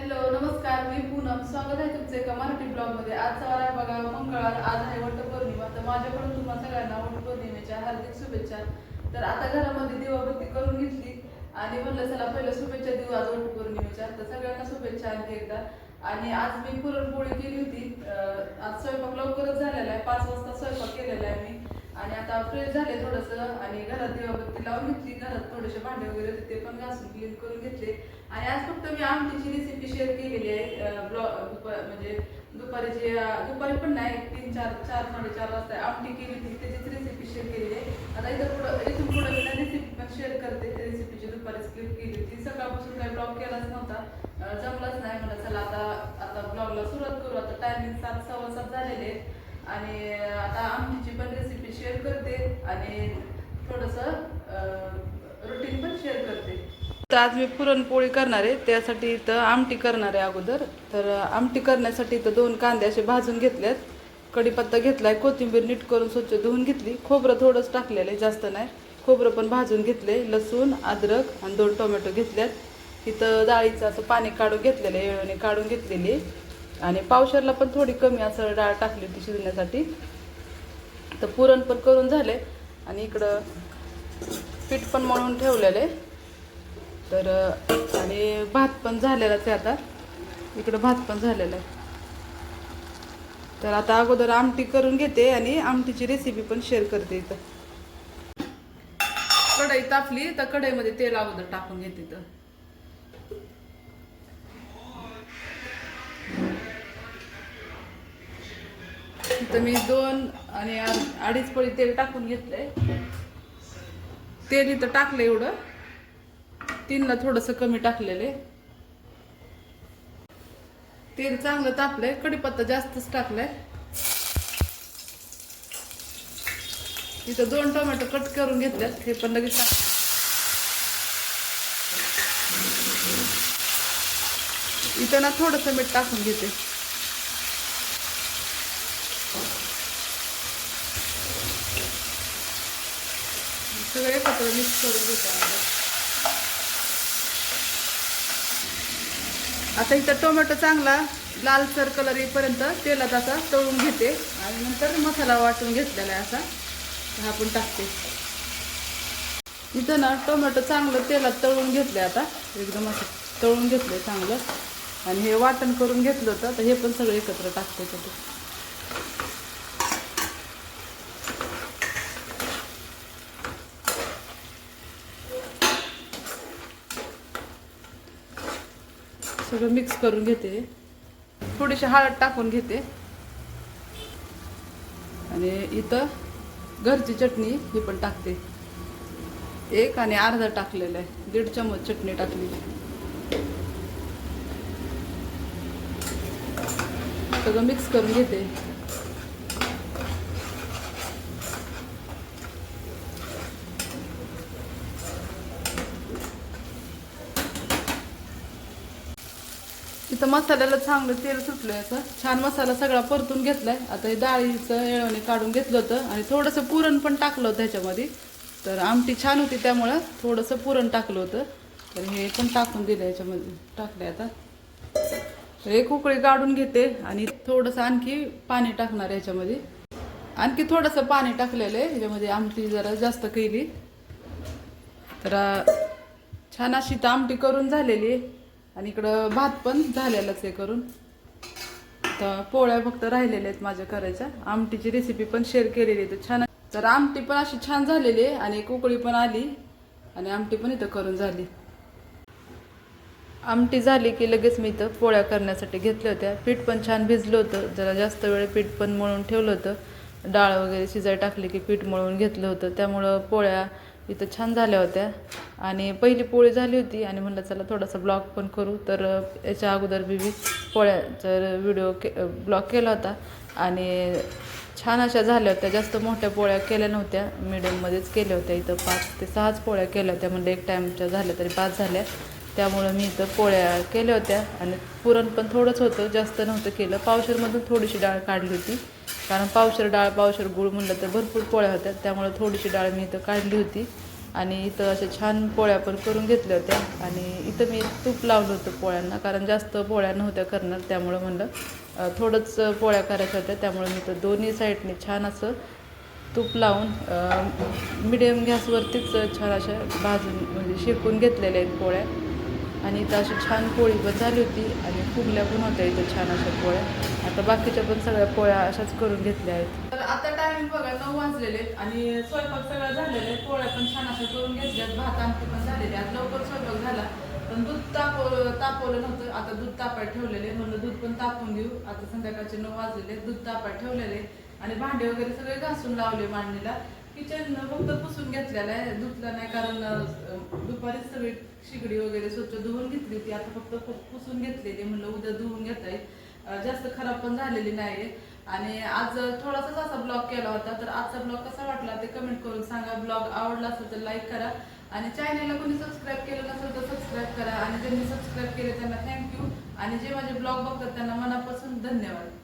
Hello नमस्कार मी पूनम. स्वागत आहे तुमचे एका मराठी ब्लॉगमध्ये आजचा वार बघा मंगळवार. आज आहे वटपौर्णिमा. तर माझ्याकडून तुम्हाला सगळ्यांना वटपौर्णिमेच्या हार्दिक शुभेच्छा. तर आता घरामध्ये दिवाबत्ती करून घेतली आणि म्हणलं चला पहिलं शुभेच्छा देऊ आज वटपौर्णिमेच्या. तर सगळ्यांना शुभेच्छा आणखी एकदा. आणि आज मी पुरणपोळी केली होती. आज स्वयंपाक लवकरच झालेला आहे. पाच वाजता स्वयंपाक केलेला आहे मी. आणि आता फ्रेश झाले थोडंसं. आणि घरात दिवाबत्ती लावून घेतली. घरात थोडेसे भांडे वगैरे होते ते पण घासून क्लीन करून घेतले. आणि आज फक्त मी आमटीची रेसिपी शेअर केलेली आहे. ब्लॉग म्हणजे दुपारीची जे दुपारी पण नाही तीन चार चार साडेचार वाजता आमटी केली होती. त्याचीच रेसिपी शेअर केलेली आहे. आता इथं पुढं इथून पुढं मी रेसिपी पण शेअर करते. रेसिपीची दुपारी स्किप केली होती. सकाळपासून काही ब्लॉग केलाच नव्हता. जमलाच नाही. मला चला आता आता ब्लॉगला सुरुवात करू. आता टायमिंग सात सव्वा सात झालेले आहेत. आणि आता आमटीची पण रेसिपी शेअर करते. आणि थोडंसं रुटीन पण शेअर तर आज मी पुरणपोळी करणार आहे त्यासाठी इथं आमटी करणार आहे अगोदर. तर आमटी करण्यासाठी इथं दोन कांदे असे भाजून घेतल्यात कढीपत्ता घेतलाय कोथिंबीर नीट करून स्वच्छ धुवून घेतली. खोबरं थोडंच टाकलेलं आहे जास्त नाही. खोबरं पण भाजून घेतले लसूण अद्रक आणि दोन टोमॅटो घेतल्यात. इथं डाळीचं असं पाणी काढून घेतलेलं आहे येळणी काढून घेतलेली आणि पावशरला पण थोडी कमी असं डाळ टाकली होती शिजण्यासाठी. तर पुरण पण करून झाले आणि इकडं पीठ पण मळून ठेवलेलं आहे. तर आणि भात पण झालेलाच आहे आता. इकडं भात पण झालेला आहे. तर आता अगोदर आमटी करून घेते आणि आमटीची रेसिपी पण शेअर करते इथं. कढई तापली तर कढईमध्ये तेल अगोदर टाकून घेते इथं. इथं मी दोन आणि अडीच पळी तेल टाकून घेतलंय. तेल इथं टाकलं एवढं. तीनला थोडंसं कमी टाकलेले. तेल चांगलं तापलंय कढीपत्ता जास्तच टाकलाय. इथं दोन टोमॅटो कट करून घेतल्यात हे पण लगेच टाक. इथं ना थोडंसं मीठ टाकून घेते. सगळे एकत्र मिक्स करून घेते आता. इथं टोमॅटो चांगला लालसर कलर येईपर्यंत तेलात असा तळून घेते. आणि नंतर मसाला वाटून घेतलेला आहे असा. हा आपण टाकते. इथं ना टोमॅटो चांगलं तेलात तळून घेतले आता. एकदम असं तळून घेतलंय चांगलं. आणि हे वाटण करून घेतलं होतं तर हे पण सगळं एकत्र टाकते त्याच्यात. सगळं मिक्स करून घेते. थोडीशी हळद टाकून घेते. आणि इथं घरची चटणी ही पण टाकते. एक आणि अर्धा टाकलेलं आहे. दीड चमच चटणी टाकली. सगळं मिक्स करून घेते. इथं मसाल्याला चांगलं तेल सुटलं याचं छान मसाला सगळा परतून घेतलाय. आता हे डाळीचं येळवणे काढून घेतलं होतं आणि थोडंसं पुरण पण टाकलं होतं ह्याच्यामध्ये. तर आमटी छान होती त्यामुळं थोडंसं पुरण टाकलं होतं. तर हे पण टाकून दिलं याच्यामध्ये. टाकलं आता. तर एक उकळी काढून घेते आणि थोडंसं आणखी पाणी टाकणार याच्यामध्ये. ह्याच्यामध्ये आणखी थोडंसं पाणी टाकलेलं आहे. ह्याच्यामध्ये आमटी जरा जास्त केली. तर छान अशी तर आमटी करून झालेली आहे. आणि इकडं भात पण झालेलाच आहे करून. तर पोळ्या फक्त राहिलेल्या आहेत माझ्या करायच्या. आमटीची रेसिपी पण शेअर केलेली आहे. तर छान तर आमटी पण अशी छान झालेली आहे आणि कोकळी पण आली आणि आमटी पण इथं करून झाली. आमटी झाली की लगेच मी इथं पोळ्या करण्यासाठी घेतल्या होत्या. पीठ पण छान भिजलं होतं. जरा जास्त वेळ पीठ पण मळून ठेवलं होतं. डाळ वगैरे शिजाय टाकली की पीठ मळून घेतलं होतं. त्यामुळं पोळ्या इथं छान झाल्या होत्या. आणि पहिली पोळी झाली होती आणि म्हणलं चला थोडासा ब्लॉग पण करू. तर याच्या अगोदर बी मी पोळ्याचा व्हिडिओ के ब्लॉग केला होता. आणि छान अशा झाल्या होत्या. जास्त मोठ्या पोळ्या केल्या नव्हत्या. मिडियममध्येच केल्या होत्या. इथं पाच ते सहाच पोळ्या केल्या होत्या. म्हणजे एक टाईमच्या झाल्या तरी पाच झाल्या. त्यामुळं मी इथं पोळ्या केल्या होत्या. आणि पुरण पण थोडंच होतं. जास्त नव्हतं केलं. पावशरमधून थोडीशी डाळ काढली होती. कारण पावशर डाळ पावशर गुळ म्हणलं तर भरपूर पोळ्या होत्या. त्यामुळं थोडीशी डाळ मी इथं काढली होती. आणि इथं अशा छान पोळ्या पण करून घेतल्या होत्या. आणि इथं मी तूप लावलं होतं पोळ्यांना कारण जास्त पोळ्या नव्हत्या करणार. त्यामुळं म्हणलं थोडंच पोळ्या करायच्या होत्या. त्यामुळे मी तर दोन्ही साईडने छान असं तूप लावून मिडियम गॅसवरतीच छान अशा भाजून म्हणजे शेकून घेतलेल्या आहेत पोळ्या. आणि इथं अशी छान पोळी पण झाली होती आणि फुगल्या पण होत्या इथं छान अशा पोळ्या. आता बाकीच्या पण सगळ्या पोळ्या अशाच करून घेतल्या आहेत. तर आता टायमिंग बघा नऊ वाजलेले आहेत आणि स्वयंपाक सगळा झालेले पोळ्या पण छान अशा करून घेतल्यात. भात आमटी पण झालेली आज लवकर स्वयंपाक झाला. पण दूध तापवलं तापवलं नव्हतं. आता दूध तापायला ठेवलेले म्हणलं दूध पण तापून घेऊ आता संध्याकाळचे नऊ वाजलेले आहेत. दूध तापायला ठेवलेले आणि भांडे वगैरे सगळे घासून लावले मांडणीला. किचन फक्त पुसून घेतलेलं आहे धुतलं नाही कारण दुपारी दुपारीच सगळी शिगडी वगैरे स्वच्छ धुवून घेतली होती. आता फक्त पुसून घेतलेली म्हणलं उद्या धुवून घेता येईल जास्त खराब पण झालेली नाही आणि आज थोडासाच असा ब्लॉग केला होता. तर आजचा ब्लॉग कसा वाटला ते कमेंट करून सांगा. ब्लॉग आवडला असेल तर लाईक करा. आणि चॅनलला कोणी सबस्क्राईब केलं नसेल तर सबस्क्राईब करा. आणि ज्यांनी सबस्क्राईब केले त्यांना थँक्यू आणि जे माझे ब्लॉग बघतात त्यांना मनापासून धन्यवाद.